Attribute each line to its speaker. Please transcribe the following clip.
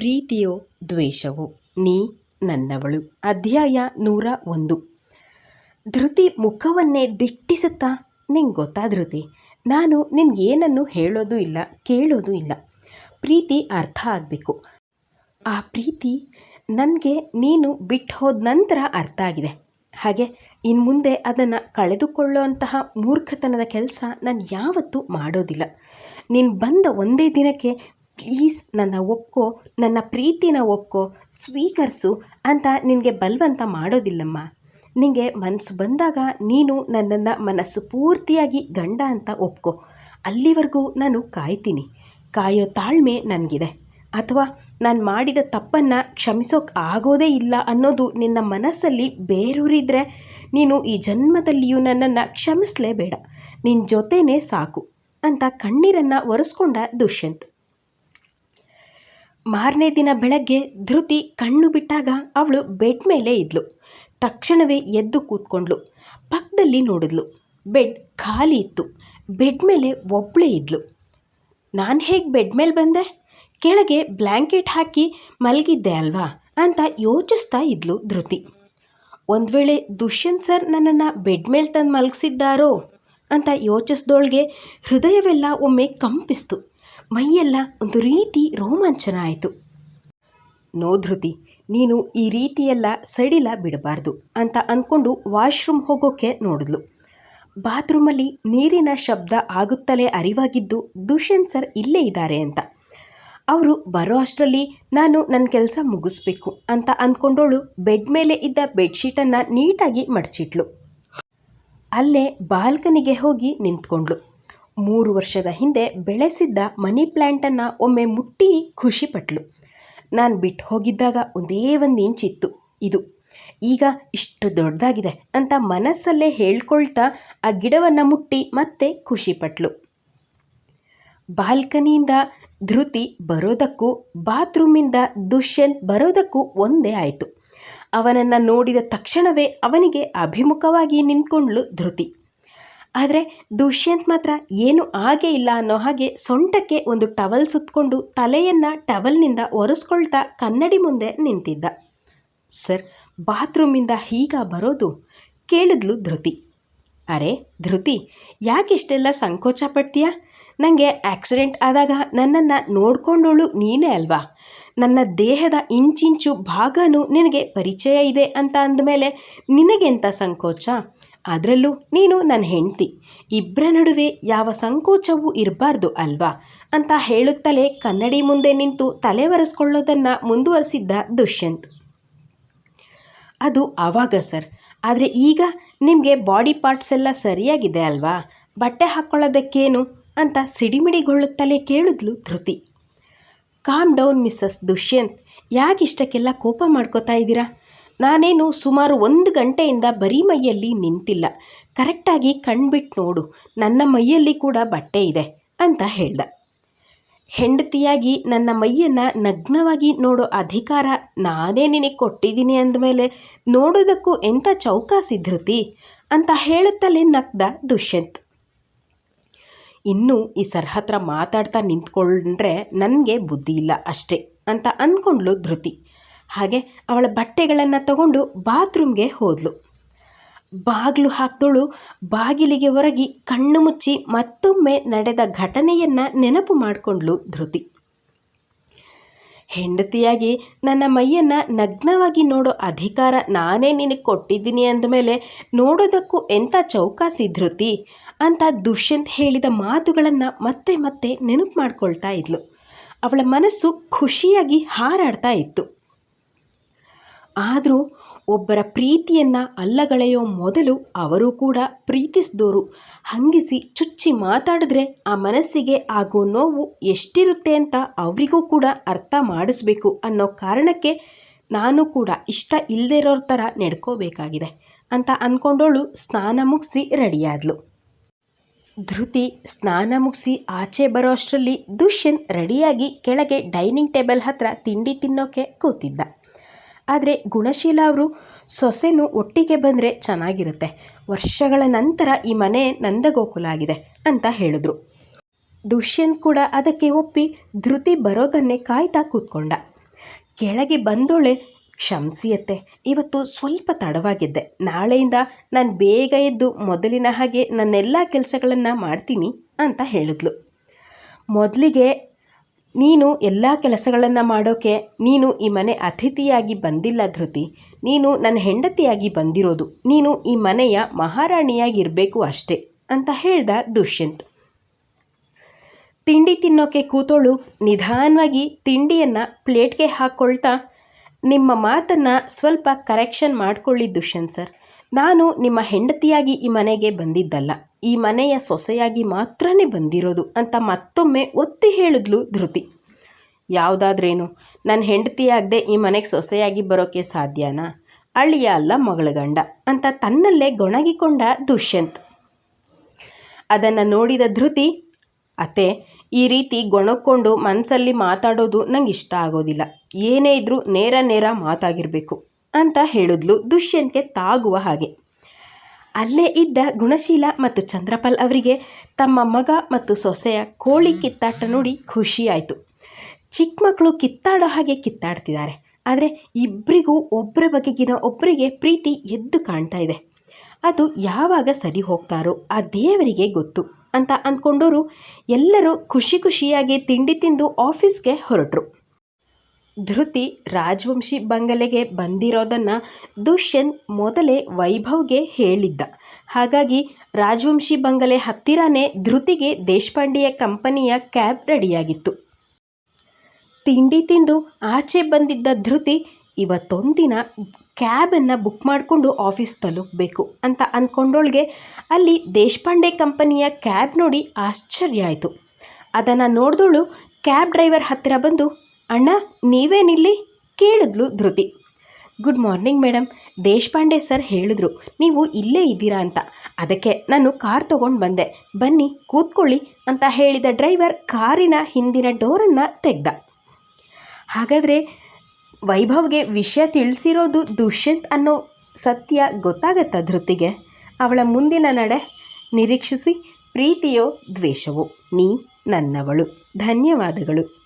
Speaker 1: ಪ್ರೀತಿಯೋ ದ್ವೇಷವೋ? ನೀ ನನ್ನವಳು. ಅಧ್ಯಾಯ ನೂರ ಒಂದು. ಧೃತಿ ಮುಖವನ್ನೇ ದಿಟ್ಟಿಸುತ್ತಾ? ನಿಂಗೆ ಗೊತ್ತಾ ಧೃತಿ? ನಾನು ನಿನ್ಗೇನನ್ನು ಹೇಳೋದು ಇಲ್ಲ, ಕೇಳೋದು ಇಲ್ಲ. ಪ್ರೀತಿ ಅರ್ಥ ಆಗಬೇಕು. ಆ ಪ್ರೀತಿ ನನಗೆ ನೀನು ಬಿಟ್ಟು ಹೋದ ನಂತರ ಅರ್ಥ ಆಗಿದೆ. ಹಾಗೆ ಇನ್ನು ಮುಂದೆ ಅದನ್ನು ಕಳೆದುಕೊಳ್ಳುವಂತಹ ಮೂರ್ಖತನದ ಕೆಲಸ ನಾನು ಯಾವತ್ತೂ ಮಾಡೋದಿಲ್ಲ. ನೀನು ಬಂದ ಒಂದೇ ದಿನಕ್ಕೆ ಪ್ಲೀಸ್ ನನ್ನ ಒಪ್ಕೋ, ನನ್ನ ಪ್ರೀತಿನ ಒಪ್ಕೋ, ಸ್ವೀಕರಿಸು ಅಂತ ನಿನಗೆ ಬಲವಂತ ಮಾಡೋದಿಲ್ಲಮ್ಮ. ನಿನಗೆ ಮನಸ್ಸು ಬಂದಾಗ ನೀನು ನನ್ನನ್ನು ಮನಸ್ಸು ಪೂರ್ತಿಯಾಗಿ ಗಂಡ ಅಂತ ಒಪ್ಕೋ. ಅಲ್ಲಿವರೆಗೂ ನಾನು ಕಾಯ್ತೀನಿ. ಕಾಯೋ ತಾಳ್ಮೆ ನನಗಿದೆ. ಅಥವಾ ನಾನು ಮಾಡಿದ ತಪ್ಪನ್ನು ಕ್ಷಮಿಸೋಕೆ ಆಗೋದೇ ಇಲ್ಲ ಅನ್ನೋದು ನಿನ್ನ ಮನಸ್ಸಲ್ಲಿ ಬೇರೂರಿದ್ರೆ ನೀನು ಈ ಜನ್ಮದಲ್ಲಿಯೂ ನನ್ನನ್ನು ಕ್ಷಮಿಸಲೇಬೇಡ. ನಿನ್ನ ಜೊತೆನೇ ಸಾಕು ಅಂತ ಕಣ್ಣೀರನ್ನು ಒರೆಸ್ಕೊಂಡ ದುಷ್ಯಂತ್. ಮಾರನೇ ದಿನ ಬೆಳಗ್ಗೆ ಧೃತಿ ಕಣ್ಣು ಬಿಟ್ಟಾಗ ಅವಳು ಬೆಡ್ ಮೇಲೆ ಇದ್ಲು. ತಕ್ಷಣವೇ ಎದ್ದು ಕೂತ್ಕೊಂಡ್ಲು ಪಕ್ಕದಲ್ಲಿ ನೋಡಿದ್ಲು. ಬೆಡ್ ಖಾಲಿ ಇತ್ತು. ಬೆಡ್ ಮೇಲೆ ಒಬ್ಬಳೇ ಇದ್ಲು. ನಾನು ಹೇಗೆ ಬೆಡ್ ಮೇಲೆ ಬಂದೆ? ಕೆಳಗೆ ಬ್ಲ್ಯಾಂಕೆಟ್ ಹಾಕಿ ಮಲಗಿದ್ದೆ ಅಲ್ವಾ? ಅಂತ ಯೋಚಿಸ್ತಾ ಇದ್ಲು ಧೃತಿ. ಒಂದು ವೇಳೆ ದುಷ್ಯಂತ್ ಸರ್ ನನ್ನನ್ನು ಬೆಡ್ ಮೇಲೆ ತಂದು ಮಲಗಿಸಿದ್ದಾರೋ? ಅಂತ ಯೋಚಿಸ್ದೋಳ್ಗೆ ಹೃದಯವೆಲ್ಲ ಒಮ್ಮೆ ಕಂಪಿಸ್ತು. ಮೈಯೆಲ್ಲ ಒಂದು ರೀತಿ ರೋಮಾಂಚನ ಆಯಿತು ನೋ ಧೃತಿ, ನೀನು ಈ ರೀತಿಯೆಲ್ಲ ಸಡಿಲ ಬಿಡಬಾರ್ದು ಅಂತ ಅಂದ್ಕೊಂಡು ವಾಶ್ರೂಮ್ ಹೋಗೋಕ್ಕೆ ನೋಡಿದ್ಲು. ಬಾತ್ರೂಮಲ್ಲಿ ನೀರಿನ ಶಬ್ದ ಆಗುತ್ತಲೇ ಅರಿವಾಗಿದ್ದು ದುಷ್ಯಂತ್ ಸರ್ ಇಲ್ಲೇ ಇದ್ದಾರೆ ಅಂತ. ಅವರು ಬರೋ ಅಷ್ಟರಲ್ಲಿ ನಾನು ನನ್ನ ಕೆಲಸ ಮುಗಿಸ್ಬೇಕು ಅಂತ ಅಂದ್ಕೊಂಡೋಳು ಬೆಡ್ ಮೇಲೆ ಇದ್ದ ಬೆಡ್ಶೀಟನ್ನು ನೀಟಾಗಿ ಮಡಚಿಟ್ಲು. ಅಲ್ಲೇ ಬಾಲ್ಕನಿಗೆ ಹೋಗಿ ನಿಂತ್ಕೊಂಡ್ಳು. ಮೂರು ವರ್ಷದ ಹಿಂದೆ ಬೆಳೆಸಿದ್ದ ಮನಿ ಪ್ಲ್ಯಾಂಟನ್ನು ಒಮ್ಮೆ ಮುಟ್ಟಿ ಖುಷಿಪಟ್ಲು ನಾನು ಬಿಟ್ಟು ಹೋಗಿದ್ದಾಗ ಒಂದೇ ಒಂದು ಇಂಚ್ ಇತ್ತು. ಇದು ಈಗ ಇಷ್ಟು ದೊಡ್ಡದಾಗಿದೆ ಅಂತ ಮನಸ್ಸಲ್ಲೇ ಹೇಳ್ಕೊಳ್ತಾ ಆ ಗಿಡವನ್ನು ಮುಟ್ಟಿ ಮತ್ತೆ ಖುಷಿಪಟ್ಲು ಬಾಲ್ಕನಿಯಿಂದ ಧೃತಿ ಬರೋದಕ್ಕೂ ಬಾತ್ರೂಮಿಂದ ದುಷ್ಯಂತ್ ಬರೋದಕ್ಕೂ ಒಂದೇ ಆಯಿತು. ಅವನನ್ನು ನೋಡಿದ ತಕ್ಷಣವೇ ಅವನಿಗೆ ಅಭಿಮುಖವಾಗಿ ನಿಂತ್ಕೊಂಡ್ಳು ಧೃತಿ. ಆದರೆ ದುಷ್ಯಂತ್ ಮಾತ್ರ ಏನು ಆಗೇ ಇಲ್ಲ ಅನ್ನೋ ಹಾಗೆ ಸೊಂಟಕ್ಕೆ ಒಂದು ಟವಲ್ ಸುತ್ತಕೊಂಡು ತಲೆಯನ್ನು ಟವಲ್ನಿಂದ ಒರೆಸ್ಕೊಳ್ತಾ ಕನ್ನಡಿ ಮುಂದೆ ನಿಂತಿದ್ದ. ಸರ್, ಬಾತ್ರೂಮಿಂದ ಹೀಗ ಬರೋದು? ಕೇಳಿದ್ಲು ಧೃತಿ. ಅರೆ ಧೃತಿ ಯಾಕಿಷ್ಟೆಲ್ಲ ಸಂಕೋಚ ಪಡ್ತೀಯಾ? ನನಗೆ ಆಕ್ಸಿಡೆಂಟ್ ಆದಾಗ ನನ್ನನ್ನು ನೋಡ್ಕೊಂಡೋಳು ನೀನೇ ಅಲ್ವಾ? ನನ್ನ ದೇಹದ ಇಂಚಿಂಚು ಭಾಗನೂ ನಿನಗೆ ಪರಿಚಯ ಇದೆ ಅಂತ ಅಂದಮೇಲೆ ನಿನಗೆಂಥ ಸಂಕೋಚ? ಅದರಲ್ಲೂ ನೀನು ನನ್ನ ಹೆಂಡತಿ. ಇಬ್ಬರ ನಡುವೆ ಯಾವ ಸಂಕೋಚವೂ ಇರಬಾರ್ದು ಅಲ್ವಾ? ಅಂತ ಹೇಳುತ್ತಲೇ ಕನ್ನಡಿ ಮುಂದೆ ನಿಂತು ತಲೆ ಒರೆಸ್ಕೊಳ್ಳೋದನ್ನು ಮುಂದುವರಿಸಿದ್ದ ದುಷ್ಯಂತ್. ಅದು ಆವಾಗ ಸರ್. ಆದರೆ ಈಗ ನಿಮಗೆ ಬಾಡಿ ಪಾರ್ಟ್ಸ್ ಎಲ್ಲ ಸರಿಯಾಗಿದೆ ಅಲ್ವಾ? ಬಟ್ಟೆ ಹಾಕ್ಕೊಳ್ಳೋದಕ್ಕೇನು ಅಂತ ಸಿಡಿಮಿಡಿಗೊಳ್ಳುತ್ತಲೇ ಕೇಳಿದ್ಲು Dhriti. Calm down missus Dushyant. ಯಾಕಿಷ್ಟಕ್ಕೆಲ್ಲ ಕೋಪ ಮಾಡ್ಕೋತಾ ಇದ್ದೀರಾ? ನಾನೇನು ಸುಮಾರು ಒಂದು ಗಂಟೆಯಿಂದ ಬರೀ ಮೈಯಲ್ಲಿ ನಿಂತಿಲ್ಲ. ಕರೆಕ್ಟಾಗಿ ಕಣ್ಬಿಟ್ಟು ನೋಡು, ನನ್ನ ಮೈಯಲ್ಲಿ ಕೂಡ ಬಟ್ಟೆ ಇದೆ ಅಂತ ಹೇಳ್ದ. ಹೆಂಡತಿಯಾಗಿ ನನ್ನ ಮೈಯನ್ನು ನಗ್ನವಾಗಿ ನೋಡೋ ಅಧಿಕಾರ ನಾನೇ ನಿನಗೆ ಕೊಟ್ಟಿದ್ದೀನಿ ಅಂದಮೇಲೆ ನೋಡೋದಕ್ಕೂ ಎಂಥ ಚೌಕಾಸಿ ಧೃತಿ ಅಂತ ಹೇಳುತ್ತಲೇ ನಗ್ದ ದುಷ್ಯಂತ್. ಇನ್ನೂ ಈ ಸರ್ ಹತ್ರ ಮಾತಾಡ್ತಾ ನಿಂತ್ಕೊಂಡ್ರೆ ನನಗೆ ಬುದ್ಧಿ ಇಲ್ಲ ಅಷ್ಟೇ ಅಂತ ಅಂದ್ಕೊಂಡ್ಲು ಧೃತಿ. ಹಾಗೆ ಅವಳ ಬಟ್ಟೆಗಳನ್ನು ತಗೊಂಡು ಬಾತ್ರೂಮ್ಗೆ ಹೋದ್ಲು. ಬಾಗಿಲು ಹಾಕ್ದೋಳು ಬಾಗಿಲಿಗೆ ಹೊರಗಿ ಕಣ್ಣು ಮುಚ್ಚಿ ಮತ್ತೊಮ್ಮೆ ನಡೆದ ಘಟನೆಯನ್ನು ನೆನಪು ಮಾಡಿಕೊಂಡ್ಲು ಧೃತಿ. ಹೆಂಡತಿಯಾಗಿ ನನ್ನ ಮೈಯನ್ನು ನಗ್ನವಾಗಿ ನೋಡೋ ಅಧಿಕಾರ ನಾನೇ ನಿನಗೆ ಕೊಟ್ಟಿದ್ದೀನಿ ಅಂದಮೇಲೆ ನೋಡೋದಕ್ಕೂ ಎಂಥ ಚೌಕಾಸಿ ಧೃತಿ ಅಂತ ದುಷ್ಯಂತ್ ಹೇಳಿದ ಮಾತುಗಳನ್ನು ಮತ್ತೆ ಮತ್ತೆ ನೆನಪು ಮಾಡ್ಕೊಳ್ತಾ ಇದ್ಲು. ಅವಳ ಮನಸ್ಸು ಖುಷಿಯಾಗಿ ಹಾರಾಡ್ತಾ ಇತ್ತು. ಆದರೂ ಒಬ್ಬರ ಪ್ರೀತಿಯನ್ನು ಅಲ್ಲಗಳೆಯೋ ಮೊದಲು ಅವರು ಕೂಡ ಪ್ರೀತಿಸಿದೋರು. ಹಂಗಿಸಿ ಚುಚ್ಚಿ ಮಾತಾಡಿದ್ರೆ ಆ ಮನಸ್ಸಿಗೆ ಆಗೋ ನೋವು ಎಷ್ಟಿರುತ್ತೆ ಅಂತ ಅವರಿಗೂ ಕೂಡ ಅರ್ಥ ಮಾಡಿಸ್ಬೇಕು ಅನ್ನೋ ಕಾರಣಕ್ಕೆ ನಾನು ಕೂಡ ಇಷ್ಟ ಇಲ್ಲದೇ ಇರೋರ ಥರ ನಡ್ಕೋಬೇಕಾಗಿದೆ ಅಂತ ಅಂದ್ಕೊಂಡೋಳು ಸ್ನಾನ ಮುಗಿಸಿ ರೆಡಿಯಾದ್ಲು. ಧೃತಿ ಸ್ನಾನ ಮುಗಿಸಿ ಆಚೆ ಬರೋ ಅಷ್ಟರಲ್ಲಿ ದುಷ್ಯಂತ್ ರೆಡಿಯಾಗಿ ಕೆಳಗೆ ಡೈನಿಂಗ್ ಟೇಬಲ್ ಹತ್ರ ತಿಂಡಿ ತಿನ್ನೋಕೆ ಕೂತಿದ್ದ. ಆದರೆ ಗುಣಶೀಲ ಅವರು ಸೊಸೆನೂ ಒಟ್ಟಿಗೆ ಬಂದರೆ ಚೆನ್ನಾಗಿರುತ್ತೆ. ವರ್ಷಗಳ ನಂತರ ಈ ಮನೆ ನಂದಗೋಕುಲ ಆಗಿದೆ ಅಂತ ಹೇಳಿದ್ರು. ದುಷ್ಯಂತ್ ಕೂಡ ಅದಕ್ಕೆ ಒಪ್ಪಿ ಧೃತಿ ಬರೋದನ್ನೇ ಕಾಯ್ತಾ ಕೂತ್ಕೊಂಡ. ಕೆಳಗೆ ಬಂದೋಳೆ, ಕ್ಷಮಿಸಿಯತ್ತೆ, ಇವತ್ತು ಸ್ವಲ್ಪ ತಡವಾಗಿದ್ದೆ. ನಾಳೆಯಿಂದ ನಾನು ಬೇಗ ಎದ್ದು ಮೊದಲಿನ ಹಾಗೆ ನನ್ನೆಲ್ಲ ಕೆಲಸಗಳನ್ನು ಮಾಡ್ತೀನಿ ಅಂತ ಹೇಳಿದ್ಲು. ಮೊದಲಿಗೆ ನೀನು ಎಲ್ಲ ಕೆಲಸಗಳನ್ನು ಮಾಡೋಕ್ಕೆ ನೀನು ಈ ಮನೆ ಅತಿಥಿಯಾಗಿ ಬಂದಿಲ್ಲ ಧೃತಿ. ನೀನು ನನ್ನ ಹೆಂಡತಿಯಾಗಿ ಬಂದಿರೋದು. ನೀನು ಈ ಮನೆಯ ಮಹಾರಾಣಿಯಾಗಿರಬೇಕು ಅಷ್ಟೇ ಅಂತ ಹೇಳ್ದ ದುಷ್ಯಂತ್. ತಿಂಡಿ ತಿನ್ನೋಕೆ ಕೂತೋಳು ನಿಧಾನವಾಗಿ ತಿಂಡಿಯನ್ನು ಪ್ಲೇಟ್ಗೆ ಹಾಕ್ಕೊಳ್ತಾ ನಿಮ್ಮ ಮಾತನ್ನು ಸ್ವಲ್ಪ ಕರೆಕ್ಷನ್ ಮಾಡಿಕೊಳ್ಳಿ ದುಷ್ಯಂತ್ ಸರ್. ನಾನು ನಿಮ್ಮ ಹೆಂಡತಿಯಾಗಿ ಈ ಮನೆಗೆ ಬಂದಿದ್ದಲ್ಲ. ಈ ಮನೆಯ ಸೊಸೆಯಾಗಿ ಮಾತ್ರನೇ ಬಂದಿರೋದು ಅಂತ ಮತ್ತೊಮ್ಮೆ ಒತ್ತಿ ಹೇಳಿದ್ಲು ಧೃತಿ. ಯಾವುದಾದ್ರೇನು? ನನ್ನ ಹೆಂಡತಿಯಾಗದೆ ಈ ಮನೆಗೆ ಸೊಸೆಯಾಗಿ ಬರೋಕ್ಕೆ ಸಾಧ್ಯನಾ? ಅಳಿಯ ಅಲ್ಲ ಮಗಳ ಗಂಡ ಅಂತ ತನ್ನಲ್ಲೇ ಗೊಣಗಿಕೊಂಡ ದುಷ್ಯಂತ್. ಅದನ್ನು ನೋಡಿದ ಧೃತಿ ಅತೆ ಈ ರೀತಿ ಗೊಣಕ್ಕೊಂಡು ಮನಸ್ಸಲ್ಲಿ ಮಾತಾಡೋದು ನಂಗೆ ಇಷ್ಟ ಆಗೋದಿಲ್ಲ. ಏನೇ ಇದ್ರೂ ನೇರ ನೇರ ಮಾತಾಗಿರಬೇಕು. ಅಂತ ಹೇಳಿದ್ಲು ದುಷ್ಯಂತ್ಗೆ ತಾಗುವ ಹಾಗೆ. ಅಲ್ಲೇ ಇದ್ದ ಗುಣಶೀಲ ಮತ್ತು ಚಂದ್ರಪಾಲ್ ಅವರಿಗೆ ತಮ್ಮ ಮಗ ಮತ್ತು ಸೊಸೆಯ ಕೋಳಿ ಕಿತ್ತಾಟ ನೋಡಿ ಖುಷಿಯಾಯಿತು ಚಿಕ್ಕ ಮಕ್ಕಳು ಕಿತ್ತಾಡೋ ಹಾಗೆ ಕಿತ್ತಾಡ್ತಿದ್ದಾರೆ. ಆದರೆ ಇಬ್ಬರಿಗೂ ಒಬ್ಬರ ಬಗೆಗಿನ ಒಬ್ಬರಿಗೆ ಪ್ರೀತಿ ಎದ್ದು ಕಾಣ್ತಾ ಇದೆ. ಅದು ಯಾವಾಗ ಸರಿ ಹೋಗ್ತಾರೋ ಆ ದೇವರಿಗೆ ಗೊತ್ತು ಅಂತ ಅಂದ್ಕೊಂಡವರು ಎಲ್ಲರೂ ಖುಷಿ ಖುಷಿಯಾಗಿ ತಿಂಡಿ ತಿಂದು ಆಫೀಸ್ಗೆ ಹೊರಟರು. ಧೃತಿ ರಾಜವಂಶಿ ಬಂಗಲೆಗೆ ಬಂದಿರೋದನ್ನು ದುಷ್ಯಂತ್ ಮೊದಲೇ ವೈಭವ್ಗೆ ಹೇಳಿದ್ದ. ಹಾಗಾಗಿ ರಾಜವಂಶಿ ಬಂಗಲೆ ಹತ್ತಿರನೇ ಧೃತಿಗೆ ದೇಶಪಾಂಡೆಯ ಕಂಪನಿಯ ಕ್ಯಾಬ್ ರೆಡಿಯಾಗಿತ್ತು. ತಿಂಡಿ ತಿಂದು ಆಚೆ ಬಂದಿದ್ದ ಧೃತಿ ಇವತ್ತೊಂದಿನ ಕ್ಯಾಬನ್ನು ಬುಕ್ ಮಾಡಿಕೊಂಡು ಆಫೀಸ್ ತಲುಪಬೇಕು ಅಂತ ಅಂದ್ಕೊಂಡೋಳ್ಗೆ ಅಲ್ಲಿ ದೇಶಪಾಂಡೆ ಕಂಪನಿಯ ಕ್ಯಾಬ್ ನೋಡಿ ಆಶ್ಚರ್ಯ ಆಯಿತು. ಅದನ್ನು ನೋಡಿದವಳು ಕ್ಯಾಬ್ ಡ್ರೈವರ್ ಹತ್ತಿರ ಬಂದು ಅಣ್ಣ, ನೀವೇನಿಲ್ಲಿ? ಕೇಳಿದ್ಲು Dhriti. Good morning madam Deshpande sir ಹೇಳಿದ್ರು, ನೀವು ಇಲ್ಲೇ ಇದ್ದೀರಾ ಅಂತ. ಅದಕ್ಕೆ ನಾನು ಕಾರ್ ತಗೊಂಡು ಬಂದೆ. ಬನ್ನಿ, ಕೂತ್ಕೊಳ್ಳಿ ಅಂತ ಹೇಳಿದ ಡ್ರೈವರ್ ಕಾರಿನ ಹಿಂದಿನ ಡೋರನ್ನು ತೆಗ್ದ. ಹಾಗಾದರೆ ವೈಭವ್ಗೆ ವಿಷಯ ತಿಳಿಸಿರೋದು ದುಷ್ಯಂತ್ ಅನ್ನೋ ಸತ್ಯ ಗೊತ್ತಾಗತ್ತಾ ಧೃತಿಗೆ? ಅವಳ ಮುಂದಿನ ನಡೆ? ನಿರೀಕ್ಷಿಸಿ, ಪ್ರೀತಿಯೋ ದ್ವೇಷವೋ? ನೀ ನನ್ನವಳು. ಧನ್ಯವಾದಗಳು.